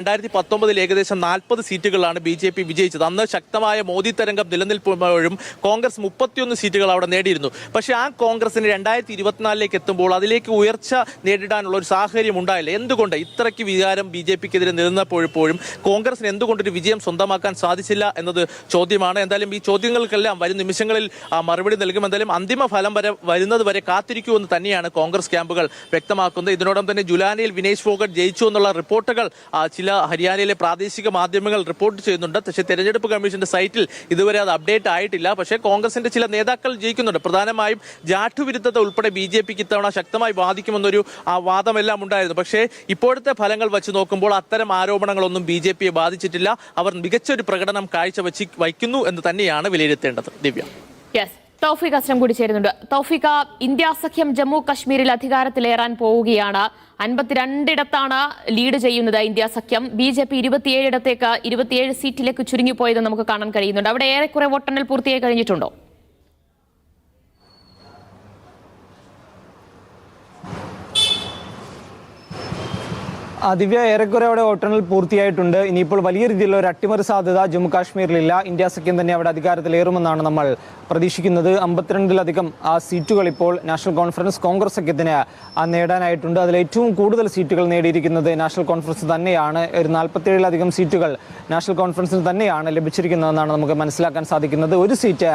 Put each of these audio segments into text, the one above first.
രണ്ടായിരത്തി പത്തൊമ്പതിൽ ഏകദേശം നാൽപ്പത് സീറ്റുകളാണ് ബി ജെ പി വിജയിച്ചത്. അന്ന് ശക്തമായ മോദി തരംഗം നിലനിൽക്കുമ്പോഴും കോൺഗ്രസ് മുപ്പത്തിയൊന്ന് സീറ്റുകൾ അവിടെ നേടിയിരുന്നു. പക്ഷേ ആ കോൺഗ്രസിന് രണ്ടായിരത്തി ഇരുപത്തിനാലിലേക്ക് എത്തുമ്പോൾ അതിലേക്ക് ഉയർച്ച നേരിടാനുള്ള ഒരു സാഹചര്യം ഉണ്ടായില്ല. എന്തുകൊണ്ട്? ഇത്രയ്ക്ക് വികാരം ബി ജെ പിക്കെതിരെ നിലനിന്നപ്പോഴും കോൺഗ്രസിന് എന്തുകൊണ്ടൊരു വിജയം സ്വന്തമാക്കാൻ സാധിച്ചില്ല എന്നത് ചോദ്യമാണ്. എന്തായാലും ഈ ചോദ്യങ്ങൾക്കെല്ലാം വരും നിമിഷങ്ങളിൽ മറുപടി നൽകും. എന്തായാലും അന്തിമ ഫലം വരെ വരുന്നത് വരെ കാത്തിരിക്കൂ എന്ന് തന്നെയാണ് കോൺഗ്രസ് ക്യാമ്പുകൾ വ്യക്തമാക്കുന്നത്. ഇതിനോടൊപ്പം തന്നെ ജുലാനയിൽ വിനേഷ് ഫോഗട്ട് ജയിച്ചു എന്നുള്ള റിപ്പോർട്ടുകൾ ആ, ചില ഹരിയാനയിലെ പ്രാദേശിക മാധ്യമങ്ങൾ റിപ്പോർട്ട് ചെയ്യുന്നുണ്ട്. പക്ഷേ തെരഞ്ഞെടുപ്പ് കമ്മീഷന്റെ സൈറ്റിൽ ഇതുവരെ അത് അപ്ഡേറ്റ് ആയിട്ടില്ല. പക്ഷേ കോൺഗ്രസിന്റെ ചില നേതാക്കൾ ജയിക്കുന്നുണ്ട്. പ്രധാനമായും ജാഠുവിരുദ്ധത്തെ വിരുദ്ധത ഉൾപ്പെടെ ബി ജെ പിക്ക് ഇത്തവണ ശക്തമായി ബാധിക്കുമെന്നൊരു ആ, വാദമെല്ലാം ഉണ്ടായിരുന്നു. പക്ഷേ ഇപ്പോഴത്തെ ഫലങ്ങൾ വെച്ച് നോക്കുമ്പോൾ അത്തരം ആരോപണങ്ങളൊന്നും ബി ജെ പിയെ ബാധിച്ചിട്ടില്ല. അവർ മികച്ച ഒരു പ്രകടനം കാഴ്ചവെച്ച് വയ്ക്കുന്നു എന്ന് തന്നെയാണ് വിലയിരുത്തേണ്ടത്. ദിവ്യ. തൗഫീഖ് അസ്ലം കൂടി ചേരുന്നുണ്ട്. തൗഫീഖ ഇന്ത്യ സഖ്യം ജമ്മു കശ്മീരിൽ അധികാരത്തിലേറാൻ പോവുകയാണ്. അൻപത്തിരണ്ടിടത്താണ് ലീഡ് ചെയ്യുന്നത് ഇന്ത്യ സഖ്യം. ബി ജെ പി ഇരുപത്തിയേഴിടത്തേക്ക് ഇരുപത്തിയേഴ് സീറ്റിലേക്ക് ചുരുങ്ങിപ്പോയത് നമുക്ക് കാണാൻ കഴിയുന്നുണ്ട്. അവിടെ ഏറെക്കുറെ വോട്ടെണ്ണൽ പൂർത്തിയായി കഴിഞ്ഞിട്ടുണ്ടോ? ദിവ്യ ഏറെക്കുറെ അവിടെ വോട്ടെണ്ണൽ പൂർത്തിയായിട്ടുണ്ട്. ഇനിയിപ്പോൾ വലിയ രീതിയിലുള്ള ഒരു അട്ടിമറി സാധ്യത ജമ്മു കാശ്മീരിലില്ല ഇന്ത്യ സഖ്യം തന്നെ അവിടെ അധികാരത്തിലേറുമെന്നാണ് നമ്മൾ പ്രതീക്ഷിക്കുന്നത്. അമ്പത്തിരണ്ടിലധികം ആ സീറ്റുകൾ ഇപ്പോൾ നാഷണൽ കോൺഫറൻസ് കോൺഗ്രസ് സഖ്യത്തിന് നേടാനായിട്ടുണ്ട്. അതിൽ ഏറ്റവും കൂടുതൽ സീറ്റുകൾ നേടിയിരിക്കുന്നത് നാഷണൽ കോൺഫറൻസ് തന്നെയാണ്. ഒരു നാൽപ്പത്തിയേഴിലധികം സീറ്റുകൾ നാഷണൽ കോൺഫറൻസിന് തന്നെയാണ് ലഭിച്ചിരിക്കുന്നതെന്നാണ് നമുക്ക് മനസ്സിലാക്കാൻ സാധിക്കുന്നത്. ഒരു സീറ്റ്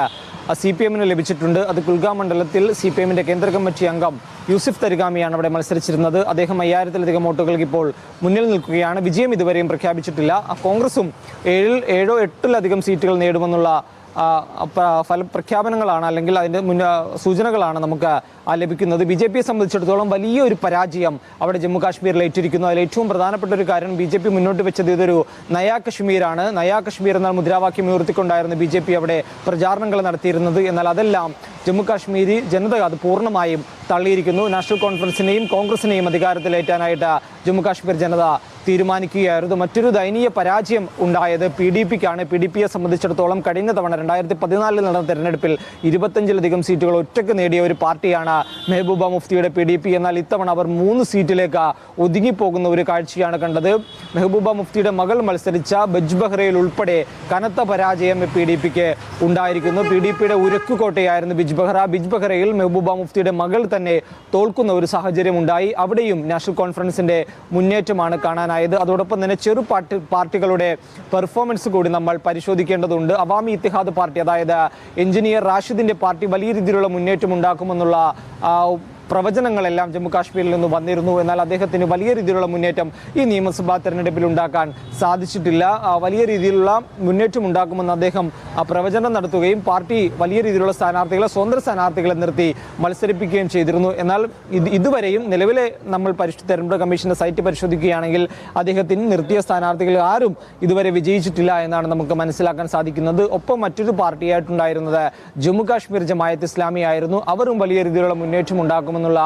സി പി എമ്മിന് ലഭിച്ചിട്ടുണ്ട്. അത് കുൽഗാം മണ്ഡലത്തിൽ സി പി എമ്മിന്റെ കേന്ദ്ര കമ്മിറ്റി അംഗം യൂസിഫ് തരികാമിയാണ് അവിടെ മത്സരിച്ചിരുന്നത്. അദ്ദേഹം അയ്യായിരത്തിലധികം വോട്ടുകൾക്ക് ഇപ്പോൾ മുന്നിൽ നിൽക്കുകയാണ്. വിജയം ഇതുവരെയും പ്രഖ്യാപിച്ചിട്ടില്ല. കോൺഗ്രസും ഏഴിൽ ഏഴോ എട്ടിലധികം സീറ്റുകൾ നേടുമെന്നുള്ള ഫല പ്രഖ്യാപനങ്ങളാണ് അല്ലെങ്കിൽ അതിന്റെ മുന്ന സൂചനകളാണ് നമുക്ക് ലഭിക്കുന്നത്. ബി ജെ പിയെ സംബന്ധിച്ചിടത്തോളം വലിയൊരു പരാജയം അവിടെ ജമ്മു കാശ്മീരിൽ ഏറ്റിരിക്കുന്നു. അതിൽ ഏറ്റവും പ്രധാനപ്പെട്ട ഒരു കാര്യം ബി ജെ പി മുന്നോട്ട് വെച്ചത് ഇതൊരു നയാ കശ്മീരാണ്. നയാ കശ്മീർ എന്നാൽ മുദ്രാവാക്യം ഉയർത്തിക്കൊണ്ടായിരുന്നു ബി ജെ പി അവിടെ പ്രചാരണങ്ങൾ നടത്തിയിരുന്നത്. എന്നാൽ അതെല്ലാം ജമ്മു കാശ്മീരി ജനത അത് പൂർണമായും തള്ളിയിരിക്കുന്നു. നാഷണൽ കോൺഫറൻസിനെയും കോൺഗ്രസിനെയും അധികാരത്തിലേറ്റാനായിട്ട് ജമ്മു കാശ്മീർ ജനത തീരുമാനിക്കുകയായിരുന്നു. മറ്റൊരു ദയനീയ പരാജയം ഉണ്ടായത് പി ഡി പിക്കാണ് പി ഡി പിയെ സംബന്ധിച്ചിടത്തോളം കഴിഞ്ഞ തവണ രണ്ടായിരത്തി പതിനാലിൽ നടന്ന തെരഞ്ഞെടുപ്പിൽ ഇരുപത്തഞ്ചിലധികം സീറ്റുകൾ ഒറ്റയ്ക്ക് നേടിയ ഒരു പാർട്ടിയാണ് മെഹബൂബ മുഫ്തിയുടെ പി ഡി പി എന്നാൽ ഇത്തവണ അവർ മൂന്ന് സീറ്റിലേക്ക് ഒതുങ്ങിപ്പോകുന്ന ഒരു കാഴ്ചയാണ് കണ്ടത്. മെഹബൂബ മുഫ്തിയുടെ മകൾ മത്സരിച്ച ബജ് ബഹ്റയിൽ ഉൾപ്പെടെ കനത്ത പരാജയം പി ഡി പിക്ക് ഉണ്ടായിരിക്കുന്നു. പി ഡി പിയുടെ ഉരക്കുകോട്ടയായിരുന്നു ബിജ് ബഹ്റ ബിജ് ബഹ്റയിൽ മെഹബൂബ മുഫ്തിയുടെ മകൾ തന്നെ തോൽക്കുന്ന ഒരു സാഹചര്യം ഉണ്ടായി അവിടെയും നാഷണൽ കോൺഫറൻസിന്റെ മുന്നേറ്റമാണ് കാണാനായത് അതോടൊപ്പം തന്നെ ചെറു പാർട്ടി പാർട്ടികളുടെ പെർഫോമൻസ് കൂടി നമ്മൾ പരിശോധിക്കേണ്ടതുണ്ട്. അവാമി ഇത്തിഹാദ് പാർട്ടി അതായത് എഞ്ചിനീയർ റാഷിദിന്റെ പാർട്ടി വലിയ രീതിയിലുള്ള മുന്നേറ്റം ഉണ്ടാക്കുമെന്നുള്ള പ്രവചനങ്ങളെല്ലാം ജമ്മു കാശ്മീരിൽ നിന്ന് വന്നിരുന്നു. എന്നാൽ അദ്ദേഹത്തിന് വലിയ രീതിയിലുള്ള മുന്നേറ്റം ഈ നിയമസഭാ തെരഞ്ഞെടുപ്പിൽ ഉണ്ടാക്കാൻ സാധിച്ചിട്ടില്ല. വലിയ രീതിയിലുള്ള മുന്നേറ്റം ഉണ്ടാക്കുമെന്ന് അദ്ദേഹം പ്രവചനം നടത്തുകയും പാർട്ടി വലിയ രീതിയിലുള്ള സ്ഥാനാർത്ഥികളെ സ്വതന്ത്ര സ്ഥാനാർത്ഥികളെ നിർത്തി മത്സരിപ്പിക്കുകയും ചെയ്തിരുന്നു. എന്നാൽ ഇത് ഇതുവരെയും നിലവിലെ നമ്മൾ പരിശു തെരഞ്ഞെടുപ്പ് കമ്മീഷന്റെ സൈറ്റ് പരിശോധിക്കുകയാണെങ്കിൽ അദ്ദേഹത്തിന് നിർത്തിയ സ്ഥാനാർത്ഥികൾ ആരും ഇതുവരെ വിജയിച്ചിട്ടില്ല എന്നാണ് നമുക്ക് മനസ്സിലാക്കാൻ സാധിക്കുന്നത്. ഒപ്പം മറ്റൊരു പാർട്ടിയായിട്ടുണ്ടായിരുന്നത് ജമ്മു കാശ്മീർ ജമായത്ത് ഇസ്ലാമി ആയിരുന്നു. അവരും വലിയ രീതിയിലുള്ള മുന്നേറ്റം ഉണ്ടാക്കുമെന്നുള്ള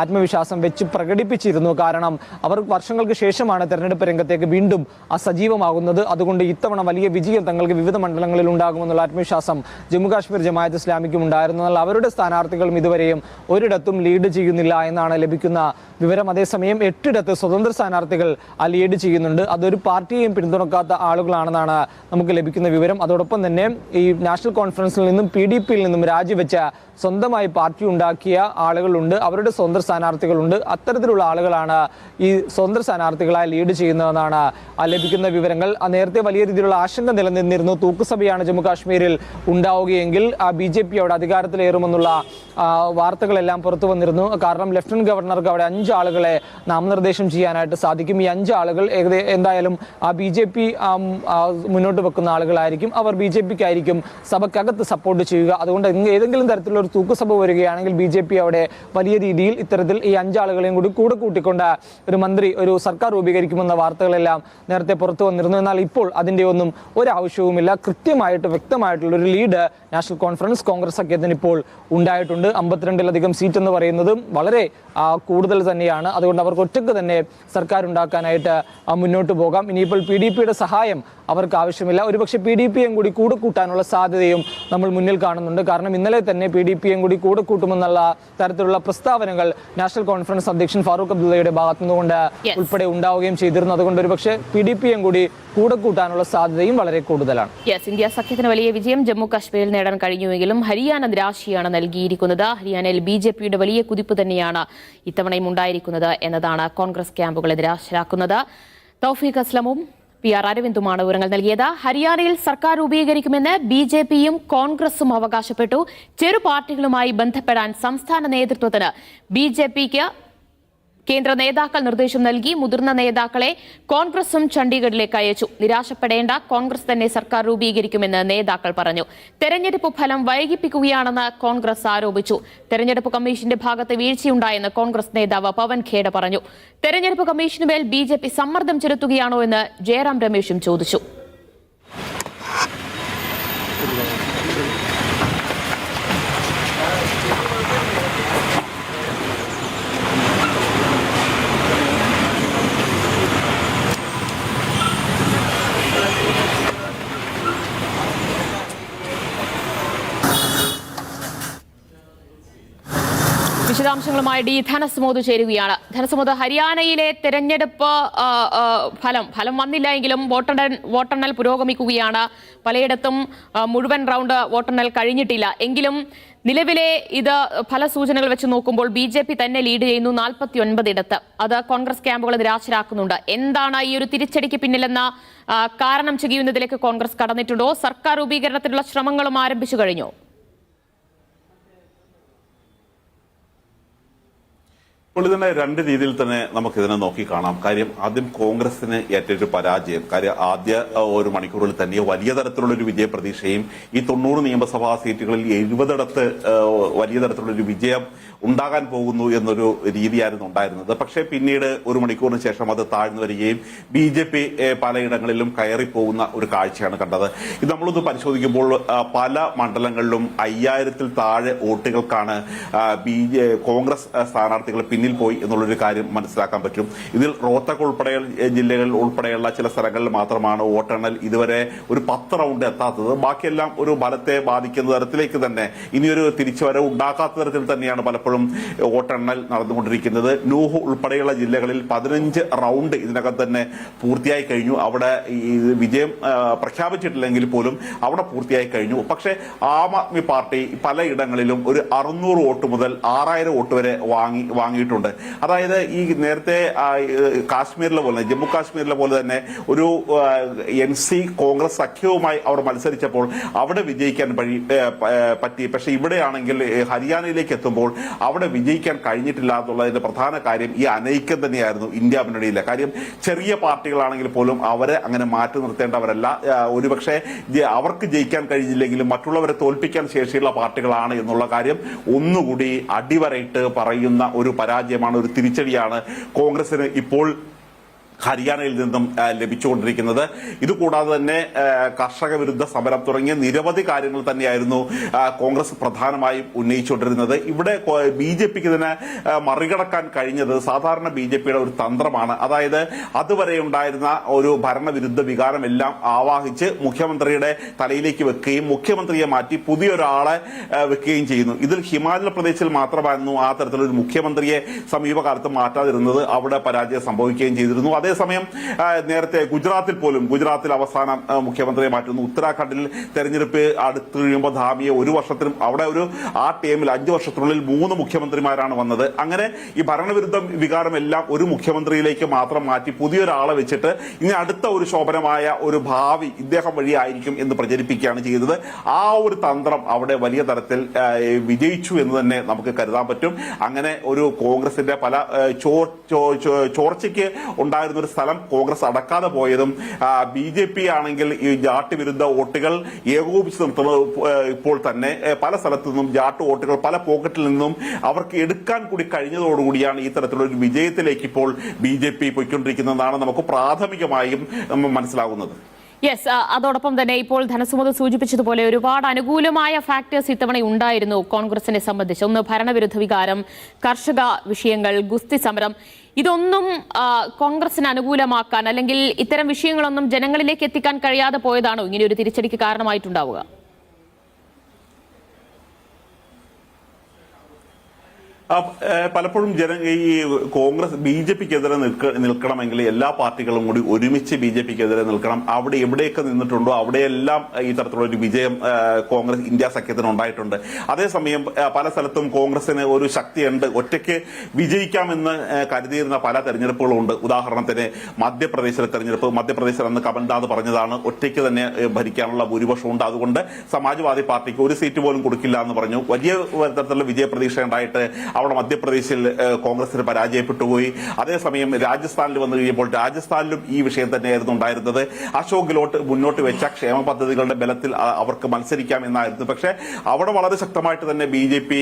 ആത്മവിശ്വാസം വെച്ച് പ്രകടിപ്പിച്ചിരുന്നു. കാരണം അവർ വർഷങ്ങൾക്ക് ശേഷമാണ് തെരഞ്ഞെടുപ്പ് രംഗത്തേക്ക് വീണ്ടും അസജീവമാകുന്നത്. അതുകൊണ്ട് ഇത്തവണ വലിയ വിജയം തങ്ങൾക്ക് വിവിധ മണ്ഡലങ്ങളിൽ ഉണ്ടാകുമെന്നുള്ള ആത്മവിശ്വാസം ജമ്മുകാശ്മീർ ജമായത്ത് ഇസ്ലാമിക്കും ഉണ്ടായിരുന്നു. എന്നാൽ അവരുടെ സ്ഥാനാർത്ഥികളും ഇതുവരെയും ഒരിടത്തും ലീഡ് ചെയ്യുന്നില്ല എന്നാണ് ലഭിക്കുന്ന വിവരം. അതേസമയം എട്ടിടത്ത് സ്വതന്ത്ര സ്ഥാനാർത്ഥികൾ ലീഡ് ചെയ്യുന്നുണ്ട്. അതൊരു പാർട്ടിയെയും പിന്തുണക്കാത്ത ആളുകളാണെന്നാണ് നമുക്ക് ലഭിക്കുന്ന വിവരം. അതോടൊപ്പം തന്നെ ഈ നാഷണൽ കോൺഫറൻസിൽ നിന്നും പി ഡി പിയിൽ നിന്നും രാജിവെച്ച സ്വന്തമായി പാർട്ടി ഉണ്ടാക്കിയ ആളുകളുണ്ട്. അവരുടെ സ്വന്തം സ്ഥാനാർത്ഥികളുണ്ട്. അത്തരത്തിലുള്ള ആളുകളാണ് ഈ സ്വന്തം സ്ഥാനാർത്ഥികളായി ലീഡ് ചെയ്യുന്നതെന്നാണ് ലഭിക്കുന്ന വിവരങ്ങൾ. നേരത്തെ വലിയ രീതിയിലുള്ള ആശങ്ക നിലനിന്നിരുന്നു. തൂക്കുസഭയാണ് ജമ്മു കാശ്മീരിൽ ഉണ്ടാവുകയെങ്കിൽ ബി ജെ പി അവിടെ അധികാരത്തിലേറുമെന്നുള്ള വാർത്തകളെല്ലാം പുറത്തു വന്നിരുന്നു. കാരണം ലഫ്റ്റനന്റ് ഗവർണർക്ക് അവിടെ അഞ്ച് ആളുകളെ നാമനിർദ്ദേശം ചെയ്യാനായിട്ട് സാധിക്കും. ഈ അഞ്ച് ആളുകൾ എന്തായാലും ആ ബി ജെ പി മുന്നോട്ട് വെക്കുന്ന ആളുകളായിരിക്കും. അവർ ബി ജെ പിക്കായിരിക്കും സഭയ്ക്കകത്ത് സപ്പോർട്ട് ചെയ്യുക. അതുകൊണ്ട് ഏതെങ്കിലും തരത്തിലുള്ള ഒരു തൂക്കുസഭ വരികയാണെങ്കിൽ ബി ജെ പി അവിടെ വലിയ രീതിയിൽ ഇത്തരത്തിൽ ഈ അഞ്ചാളുകളെയും കൂടി കൂടെ കൂട്ടിക്കൊണ്ട് ഒരു മന്ത്രി ഒരു സർക്കാർ രൂപീകരിക്കുമെന്ന വാർത്തകളെല്ലാം നേരത്തെ പുറത്തു വന്നിരുന്നു. എന്നാൽ ഇപ്പോൾ അതിന്റെ ഒന്നും ഒരാവശ്യവുമില്ല. കൃത്യമായിട്ട് വ്യക്തമായിട്ടുള്ള ഒരു ലീഡ് നാഷണൽ കോൺഫറൻസ് കോൺഗ്രസ് സഖ്യത്തിന് ഇപ്പോൾ ഉണ്ടായിട്ടുണ്ട്. അമ്പത്തിരണ്ടിലധികം സീറ്റ് എന്ന് പറയുന്നതും വളരെ കൂടുതൽ തന്നെയാണ്. അതുകൊണ്ട് അവർക്ക് ഒറ്റയ്ക്ക് തന്നെ സർക്കാർ ഉണ്ടാക്കാനായിട്ട് മുന്നോട്ട് പോകാം. ഇനിയിപ്പോൾ പി ഡി പിയുടെ സഹായം അവർക്ക് ആവശ്യമില്ല. ഒരുപക്ഷെ പി ഡി പിയും കൂടി കൂടെ കൂട്ടാനുള്ള സാധ്യതയും നമ്മൾ മുന്നിൽ കാണുന്നുണ്ട്. കാരണം ഇന്നലെ തന്നെ പി ഡി പിയും കൂടി കൂടെ കൂട്ടുമെന്നുള്ള തരത്തിലുള്ള പ്രസ്താവനകൾ നാഷണൽ കോൺഫറൻസ് അധ്യക്ഷൻ ഫാറൂഖ് അബ്ദുള്ളയുടെ ഭാഗത്തു നിന്നുകൊണ്ട് ഉൾപ്പെടെ ഉണ്ടാവുകയും ചെയ്തിരുന്നു അതുകൊണ്ട് ഒരുപക്ഷെ പി ഡി പിയും കൂടി കൂടെ കൂട്ടാനുള്ള സാധ്യതയും വളരെ കൂടുതലാണ്. യെസ് ഇന്ത്യ സഖ്യത്തിന് വലിയ വിജയം ജമ്മു കാശ്മീരിൽ നേടാൻ കഴിഞ്ഞുവെങ്കിലും ഹരിയാന നിരാശയാണ് നൽകിയിരിക്കുന്നത്. ഹരിയാനയിൽ ബി ജെ പിയുടെ വലിയ കുതിപ്പ് തന്നെയാണ് ഇത്തവണയും ഉണ്ടായിരിക്കുന്നത് എന്നതാണ് കോൺഗ്രസ് ക്യാമ്പുകളെ നിരാശരാക്കുന്നത്. തൗഫീഖ് അസ്ലമും പി ആർ അരവിന്ദുമാണ് വിവരങ്ങൾ നൽകിയത്. ഹരിയാനയിൽ സർക്കാർ രൂപീകരിക്കുമെന്ന് ബി ജെ പിയും കോൺഗ്രസും അവകാശപ്പെട്ടു. ചെറു പാർട്ടികളുമായി ബന്ധപ്പെടാൻ സംസ്ഥാന നേതൃത്വത്തിന് ബി ജെ പിക്ക് കേന്ദ്ര നേതാക്കൾ നിർദ്ദേശം നൽകി മുതിർന്ന നേതാക്കളെ കോൺഗ്രസും ചണ്ഡീഗഡിലേക്ക് അയച്ചു. നിരാശപ്പെടേണ്ട കോൺഗ്രസ് തന്നെ സർക്കാർ രൂപീകരിക്കുമെന്ന് നേതാക്കൾ പറഞ്ഞു. തെരഞ്ഞെടുപ്പ് ഫലം വൈകിപ്പിക്കുകയാണെന്ന് കോൺഗ്രസ് ആരോപിച്ചു. തെരഞ്ഞെടുപ്പ് കമ്മീഷന്റെ ഭാഗത്ത് വീഴ്ചയുണ്ടായെന്ന് കോൺഗ്രസ് നേതാവ് പവൻ ഖേഡ പറഞ്ഞു. തെരഞ്ഞെടുപ്പ് കമ്മീഷന് മേൽ ബി സമ്മർദ്ദം ചെലുത്തുകയാണോ എന്ന് ജയറാം രമേശും ചോദിച്ചു. വിശദാംശങ്ങളുമായി ഡി ധനസ്മോദ് ചേരുകയാണ്. ധനസ്മോദ് ഹരിയാനയിലെ തെരഞ്ഞെടുപ്പ് ഫലം ഫലം വന്നില്ല എങ്കിലും വോട്ടെണ്ണൽ വോട്ടെണ്ണൽ പുരോഗമിക്കുകയാണ്. പലയിടത്തും മുഴുവൻ റൗണ്ട് വോട്ടെണ്ണൽ കഴിഞ്ഞിട്ടില്ല. എങ്കിലും നിലവിലെ ഇത് ഫലസൂചനകൾ വെച്ച് നോക്കുമ്പോൾ ബി ജെ പി തന്നെ ലീഡ് ചെയ്യുന്നു നാൽപ്പത്തി ഒൻപതിടത്ത് അത് കോൺഗ്രസ് ക്യാമ്പുകൾ നിരാശരാക്കുന്നുണ്ട്. എന്താണ് ഈ ഒരു തിരിച്ചടിക്ക് പിന്നിലെന്ന കാരണം ചെയ്യുന്നതിലേക്ക് കോൺഗ്രസ് കടന്നിട്ടുണ്ടോ? സർക്കാർ രൂപീകരണത്തിനുള്ള ശ്രമങ്ങളും ആരംഭിച്ചു കഴിഞ്ഞോ? ഇപ്പോൾ ഇതിനെ രണ്ട് രീതിയിൽ തന്നെ നമുക്ക് ഇതിനെ നോക്കി കാണാം. കാര്യം ആദ്യം കോൺഗ്രസിന് ഏറ്റൊരു പരാജയം. കാര്യം ആദ്യ ഒരു മണിക്കൂറിൽ തന്നെ വലിയ തരത്തിലുള്ള ഒരു വിജയ പ്രതീക്ഷയും ഈ തൊണ്ണൂറ് നിയമസഭാ സീറ്റുകളിൽ എഴുപതിടത്ത് വലിയ തരത്തിലുള്ള ഒരു വിജയം ഉണ്ടാകാൻ പോകുന്നു എന്നൊരു രീതിയായിരുന്നു ഉണ്ടായിരുന്നത്. പക്ഷേ പിന്നീട് ഒരു മണിക്കൂറിന് ശേഷം അത് താഴ്ന്നു വരികയും ബി ജെ പി പലയിടങ്ങളിലും കയറിപ്പോകുന്ന ഒരു കാഴ്ചയാണ് കണ്ടത്. ഇത് നമ്മളൊന്ന് പരിശോധിക്കുമ്പോൾ പല മണ്ഡലങ്ങളിലും അയ്യായിരത്തിൽ താഴെ വോട്ടുകൾക്കാണ് ബി കോൺഗ്രസ് സ്ഥാനാർത്ഥികൾ സ്ഥാനാർത്ഥികൾ പിന്നിൽ പോയി എന്നുള്ളൊരു കാര്യം മനസ്സിലാക്കാൻ പറ്റും. ഇതിൽ റോത്തക് ഉൾപ്പെടെ ജില്ലകളിൽ ഉൾപ്പെടെയുള്ള ചില സ്ഥലങ്ങളിൽ മാത്രമാണ് വോട്ടെണ്ണൽ ഇതുവരെ ഒരു പത്ത് റൗണ്ട് എത്താത്തത്. ബാക്കിയെല്ലാം ഒരു ബലത്തെ ബാധിക്കുന്ന തരത്തിലേക്ക് തന്നെ ഇനിയൊരു തിരിച്ചുവരവ് ഉണ്ടാക്കാത്ത തരത്തിൽ തന്നെയാണ് പലപ്പോഴും വോട്ടെണ്ണൽ നടന്നുകൊണ്ടിരിക്കുന്നത്. നൂഹ് ഉൾപ്പെടെയുള്ള ജില്ലകളിൽ പതിനഞ്ച് റൗണ്ട് ഇതിനകം തന്നെ പൂർത്തിയായി കഴിഞ്ഞു. അവിടെ ഈ വിജയം പ്രഖ്യാപിച്ചിട്ടില്ലെങ്കിൽ പോലും അവിടെ പൂർത്തിയായി കഴിഞ്ഞു. പക്ഷേ ആം ആദ്മി പാർട്ടി പലയിടങ്ങളിലും ഒരു അറുന്നൂറ് വോട്ട് മുതൽ ആറായിരം വോട്ട് വരെ വാങ്ങി വാങ്ങിയിട്ടുണ്ട്. അതായത് ഈ നേരത്തെ കാശ്മീരിലെ പോലെ ജമ്മു കാശ്മീരിലെ പോലെ തന്നെ ഒരു എൻ സി കോൺഗ്രസ് സഖ്യവുമായി അവർ മത്സരിച്ചപ്പോൾ അവിടെ വിജയിക്കാൻ വഴി പറ്റി. പക്ഷെ ഇവിടെയാണെങ്കിൽ ഹരിയാനയിലേക്ക് എത്തുമ്പോൾ അവിടെ വിജയിക്കാൻ കഴിഞ്ഞിട്ടില്ല എന്നുള്ളതിന്റെ പ്രധാന കാര്യം ഈ അനൈക്യം തന്നെയായിരുന്നു ഇന്ത്യ മുന്നണിയിലെ. കാര്യം ചെറിയ പാർട്ടികളാണെങ്കിൽ പോലും അവരെ അങ്ങനെ മാറ്റി നിർത്തേണ്ടവരല്ല. ഒരുപക്ഷെ അവർക്ക് ജയിക്കാൻ കഴിഞ്ഞില്ലെങ്കിലും മറ്റുള്ളവരെ തോൽപ്പിക്കാൻ ശേഷിയുള്ള പാർട്ടികളാണ് എന്നുള്ള കാര്യം ഒന്നുകൂടി അടിവരയിട്ട് പറയുന്ന ഒരു പരാജയമാണ് ഒരു തിരിച്ചടിയാണ്. കോൺഗ്രസിന് ഇപ്പോൾ ഹരിയാനയിൽ നിന്നും ലഭിച്ചുകൊണ്ടിരിക്കുന്നത്. ഇതുകൂടാതെ തന്നെ കർഷക വിരുദ്ധ സമരം തുടങ്ങിയ നിരവധി കാര്യങ്ങൾ തന്നെയായിരുന്നു കോൺഗ്രസ് പ്രധാനമായും ഉന്നയിച്ചുകൊണ്ടിരുന്നത്. ഇവിടെ ബി ജെ പിക്ക് ഇതിനെ മറികടക്കാൻ കഴിഞ്ഞത് സാധാരണ ബി ജെ പിയുടെ ഒരു തന്ത്രമാണ്. അതായത് അതുവരെ ഉണ്ടായിരുന്ന ഒരു ഭരണവിരുദ്ധ വികാരമെല്ലാം ആവാഹിച്ച് മുഖ്യമന്ത്രിയുടെ തലയിലേക്ക് വെക്കുകയും മുഖ്യമന്ത്രിയെ മാറ്റി പുതിയൊരാളെ വെക്കുകയും ചെയ്യുന്നു. ഇതിൽ ഹിമാചൽ പ്രദേശിൽ മാത്രമായിരുന്നു ആ തരത്തിലൊരു മുഖ്യമന്ത്രിയെ സമീപകാലത്ത് മാറ്റാതിരുന്നത്. അവിടെ പരാജയം സംഭവിക്കുകയും ചെയ്തിരുന്നു. അതേസമയം നേരത്തെ ഗുജറാത്തിൽ പോലും ഗുജറാത്തിൽ അവസാന മുഖ്യമന്ത്രിയെ മാറ്റുന്നു. ഉത്തരാഖണ്ഡിൽ തെരഞ്ഞെടുപ്പ് അടുത്ത് കഴിയുമ്പോൾ ധാമിയെ ഒരു വർഷത്തിനും അവിടെ ഒരു ആ ടൈമിൽ അഞ്ചു വർഷത്തിനുള്ളിൽ മൂന്ന് മുഖ്യമന്ത്രിമാരാണ് വന്നത്. അങ്ങനെ ഈ ഭരണവിരുദ്ധ വികാരം എല്ലാം ഒരു മുഖ്യമന്ത്രിയിലേക്ക് മാത്രം മാറ്റി പുതിയൊരാളെ വെച്ചിട്ട് ഇനി അടുത്ത ഒരു ശോഭനമായ ഒരു ഭാവി ഇദ്ദേഹം വഴിയായിരിക്കും എന്ന് പ്രചരിപ്പിക്കുകയാണ് ചെയ്തത്. ആ ഒരു തന്ത്രം അവിടെ വലിയ തരത്തിൽ വിജയിച്ചു എന്ന് തന്നെ നമുക്ക് കരുതാൻ പറ്റും. അങ്ങനെ ഒരു കോൺഗ്രസിന്റെ പല ചോർച്ചയ്ക്ക് ഉണ്ടായിരുന്ന ഒരു സ്ഥലം കോൺഗ്രസ് അടക്കാതെ പോയതും ബി ജെ പി ആണെങ്കിൽ ഈ ജാട്ട് വിരുദ്ധ വോട്ടുകൾ ഏകോപിച്ച് നിർത്തുന്നത് ഇപ്പോൾ തന്നെ പല സ്ഥലത്തു നിന്നും ജാട്ട് വോട്ടുകൾ പല പോക്കറ്റിൽ നിന്നും അവർക്ക് എടുക്കാൻ കൂടി കഴിഞ്ഞതോടുകൂടിയാണ് ഈ തരത്തിലുള്ള ഒരു വിജയത്തിലേക്ക് ഇപ്പോൾ ബി ജെ പി പോയിക്കൊണ്ടിരിക്കുന്നതാണ് നമുക്ക് പ്രാഥമികമായും മനസ്സിലാകുന്നത്. യെസ് അതോടൊപ്പം തന്നെ ഇപ്പോൾ ധനസുമത് സൂചിപ്പിച്ചതുപോലെ ഒരുപാട് അനുകൂലമായ ഫാക്ടേഴ്സ് ഇത്തവണ ഉണ്ടായിരുന്നു കോൺഗ്രസിനെ സംബന്ധിച്ച്. ഒന്ന് ഭരണവിരുദ്ധ വികാരം കർഷക വിഷയങ്ങൾ ഗുസ്തി സമരം. ഇതൊന്നും കോൺഗ്രസിന് അനുകൂലമാക്കാൻ അല്ലെങ്കിൽ ഇത്തരം വിഷയങ്ങളൊന്നും ജനങ്ങളിലേക്ക് എത്തിക്കാൻ കഴിയാതെ പോയതാണോ? ഇങ്ങനെ ഒരു തിരിച്ചടിക്ക് കാരണമായിട്ടുണ്ടാവുക ആ, ഏ, പലപ്പോഴും ജന ഈ കോൺഗ്രസ് ബി ജെ പിക്കെതിരെ നിൽക്കണമെങ്കിൽ എല്ലാ പാർട്ടികളും കൂടി ഒരുമിച്ച് ബി ജെ പിക്കെതിരെ നിൽക്കണം. അവിടെ എവിടെയൊക്കെ നിന്നിട്ടുണ്ടോ അവിടെയെല്ലാം ഈ തരത്തിലുള്ള ഒരു വിജയം കോൺഗ്രസ് ഇന്ത്യ സഖ്യത്തിന് ഉണ്ടായിട്ടുണ്ട്. അതേസമയം പല സ്ഥലത്തും കോൺഗ്രസിന് ഒരു ശക്തിയുണ്ട്. ഒറ്റയ്ക്ക് വിജയിക്കാമെന്ന് കരുതിയിരുന്ന പല തെരഞ്ഞെടുപ്പുകളും ഉണ്ട് ഉദാഹരണത്തിന് മധ്യപ്രദേശിലെ തെരഞ്ഞെടുപ്പ്. മധ്യപ്രദേശിൽ അന്ന് കമൽനാഥ് പറഞ്ഞതാണ് ഒറ്റയ്ക്ക് തന്നെ ഭരിക്കാനുള്ള ഭൂരിപക്ഷം ഉണ്ട് അതുകൊണ്ട് സമാജ്വാദി പാർട്ടിക്ക് ഒരു സീറ്റ് പോലും കൊടുക്കില്ല എന്ന് പറഞ്ഞു. വലിയ തരത്തിലുള്ള വിജയപ്രതീക്ഷ ഉണ്ടായിട്ട് അവിടെ മധ്യപ്രദേശിൽ കോൺഗ്രസിന് പരാജയപ്പെട്ടു പോയി അതേസമയം രാജസ്ഥാനിൽ വന്നു കഴിയുമ്പോൾ രാജസ്ഥാനിലും ഈ വിഷയം തന്നെയായിരുന്നു ഉണ്ടായിരുന്നത്. അശോക് ഗെഹ്ലോട്ട് മുന്നോട്ട് വെച്ച ക്ഷേമ പദ്ധതികളുടെ ബലത്തിൽ അവർക്ക് മത്സരിക്കാം എന്നായിരുന്നു. പക്ഷേ അവിടെ വളരെ ശക്തമായിട്ട് തന്നെ ബി ജെ പി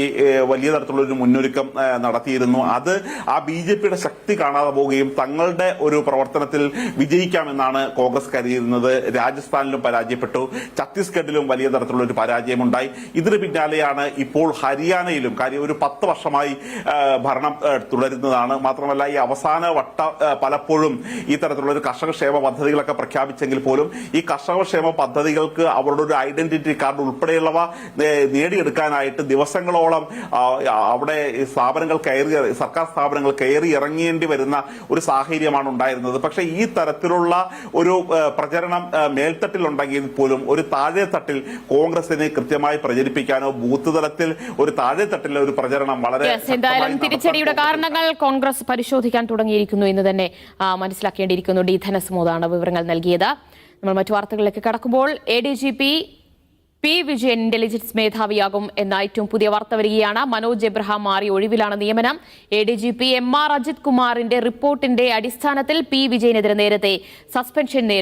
വലിയ തരത്തിലുള്ള ഒരു മുന്നൊരുക്കം നടത്തിയിരുന്നു. അത് ആ ബി ജെ പിയുടെ ശക്തി കാണാതെ പോവുകയും തങ്ങളുടെ ഒരു പ്രവർത്തനത്തിൽ വിജയിക്കാമെന്നാണ് കോൺഗ്രസ് കരുതിയിരുന്നത്. രാജസ്ഥാനിലും പരാജയപ്പെട്ടു. ഛത്തീസ്ഗഡിലും വലിയ തരത്തിലുള്ള ഒരു പരാജയമുണ്ടായി. ഇതിന് പിന്നാലെയാണ് ഇപ്പോൾ ഹരിയാനയിലും കാര്യം ഒരു പത്ത് വർഷമായി ആ, ഭരണം തുടരുന്നതാണ്. മാത്രമല്ല ഈ അവസാന വട്ട പലപ്പോഴും ഈ തരത്തിലുള്ള ഒരു കർഷക ക്ഷേമ പദ്ധതികളൊക്കെ പ്രഖ്യാപിച്ചെങ്കിൽ പോലും ഈ കർഷക ക്ഷേമ പദ്ധതികൾക്ക് അവരുടെ ഒരു ഐഡന്റിറ്റി കാർഡ് ഉൾപ്പെടെയുള്ളവ നേടിയെടുക്കാനായിട്ട് ദിവസങ്ങളോളം അവിടെ സ്ഥാപനങ്ങൾ കയറി സർക്കാർ സ്ഥാപനങ്ങൾ കയറി ഇറങ്ങേണ്ടി വരുന്ന ഒരു സാഹചര്യമാണ് ഉണ്ടായിരുന്നത്. പക്ഷേ ഈ തരത്തിലുള്ള ഒരു പ്രചരണം മേൽത്തട്ടിലുണ്ടെങ്കിൽ പോലും ഒരു താഴെ തട്ടിൽ കോൺഗ്രസിനെ കൃത്യമായി പ്രചരിപ്പിക്കാനോ ബൂത്ത് തലത്തിൽ ഒരു താഴെ തട്ടിലെ ഒരു പ്രചരണം വളരെ എന്തായാലും തിരിച്ചടിയുടെ കാരണങ്ങൾ കോൺഗ്രസ് പരിശോധിക്കാൻ തുടങ്ങിയിരിക്കുന്നു എന്ന് തന്നെ മനസ്സിലാക്കേണ്ടിയിരിക്കുന്നു. ഡി. ധനസുമോദാണ് വിവരങ്ങൾ നൽകിയത്. നമ്മൾ മറ്റു വാർത്തകളിലേക്ക് കടക്കുമ്പോൾ A D G P P Vijayan intelligence മേധാവിയാകും എന്ന ഏറ്റവും പുതിയ വാർത്ത വരികയാണ്. മനോജ് എബ്രഹാം മാറി ഒഴിവിലാണ് നിയമനം. A D G P M R Ajith കുമാറിന്റെ റിപ്പോർട്ടിന്റെ അടിസ്ഥാനത്തിൽ പി വിജയനെതിരെ നേരത്തെ സസ്പെൻഷൻ നേരിട്ടു.